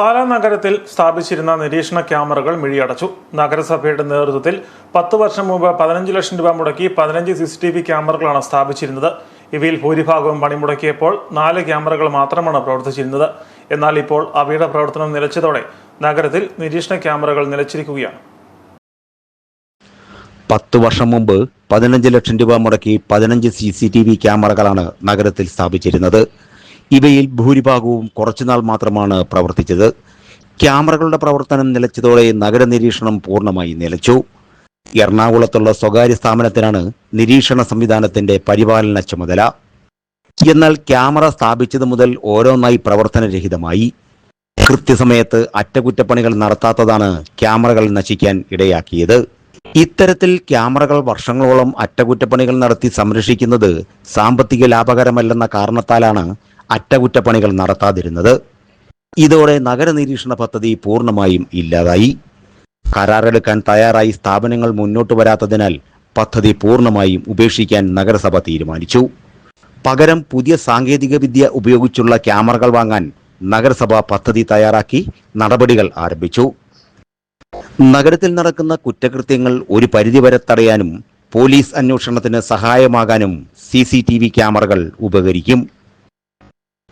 പാലാ നഗരത്തിൽ സ്ഥാപിച്ചിരുന്ന നിരീക്ഷണ ക്യാമറകൾ മിഴിയടച്ചു. നഗരസഭയുടെ നേതൃത്വത്തിൽ പത്ത് വർഷം മുമ്പ് പതിനഞ്ച് ലക്ഷം രൂപ മുടക്കി പതിനഞ്ച് സി സി ടി വി ക്യാമറകളാണ് സ്ഥാപിച്ചിരുന്നത്. ഇവയിൽ ഭൂരിഭാഗവും പണിമുടക്കിയപ്പോൾ നാല് ക്യാമറകൾ മാത്രമാണ് പ്രവർത്തിച്ചിരുന്നത്. എന്നാൽ ഇപ്പോൾ അവയുടെ പ്രവർത്തനം നിലച്ചതോടെ നഗരത്തിൽ നിരീക്ഷണ ക്യാമറകൾ നിലച്ചിരിക്കുകയാണ്. പത്ത് വർഷം മുമ്പ് പതിനഞ്ച് ലക്ഷം രൂപ മുടക്കി പതിനഞ്ച് സി സി ടി വി ക്യാമറകളാണ് നഗരത്തിൽ സ്ഥാപിച്ചിരുന്നത്. ഇവയിൽ ഭൂരിഭാഗവും കുറച്ചുനാൾ മാത്രമാണ് പ്രവർത്തിച്ചത്. ക്യാമറകളുടെ പ്രവർത്തനം നിലച്ചതോടെ നഗര നിരീക്ഷണം പൂർണമായി നിലച്ചു. എറണാകുളത്തുള്ള സ്വകാര്യ സ്ഥാപനത്തിനാണ് നിരീക്ഷണ സംവിധാനത്തിന്റെ പരിപാലന ചുമതല. എന്നാൽ ക്യാമറ സ്ഥാപിച്ചത് മുതൽ ഓരോന്നായി പ്രവർത്തനരഹിതമായി. കൃത്യസമയത്ത് അറ്റകുറ്റപ്പണികൾ നടത്താത്തതാണ് ക്യാമറകൾ നശിക്കാൻ ഇടയാക്കിയത്. ഇത്തരത്തിൽ ക്യാമറകൾ വർഷങ്ങളോളം അറ്റകുറ്റപ്പണികൾ നടത്തി സംരക്ഷിക്കുന്നത് സാമ്പത്തിക ലാഭകരമല്ലെന്ന കാരണത്താലാണ് അറ്റകുറ്റപ്പണികൾ നടത്താതിരുന്നത്. ഇതോടെ നഗരനിരീക്ഷണ പദ്ധതി പൂർണമായും ഇല്ലാതായി. കരാറെടുക്കാൻ തയ്യാറായി സ്ഥാപനങ്ങൾ മുന്നോട്ട് വരാത്തതിനാൽ പദ്ധതി പൂർണമായും ഉപേക്ഷിക്കാൻ നഗരസഭ തീരുമാനിച്ചു. പകരം പുതിയ സാങ്കേതികവിദ്യ ഉപയോഗിച്ചുള്ള ക്യാമറകൾ വാങ്ങാൻ നഗരസഭ പദ്ധതി തയ്യാറാക്കി നടപടികൾ ആരംഭിച്ചു. നഗരത്തിൽ നടക്കുന്ന കുറ്റകൃത്യങ്ങൾ ഒരു പരിധിവരെ തടയാനും പോലീസ് അന്വേഷണത്തിന് സഹായമാകാനും സി ക്യാമറകൾ ഉപകരിക്കും.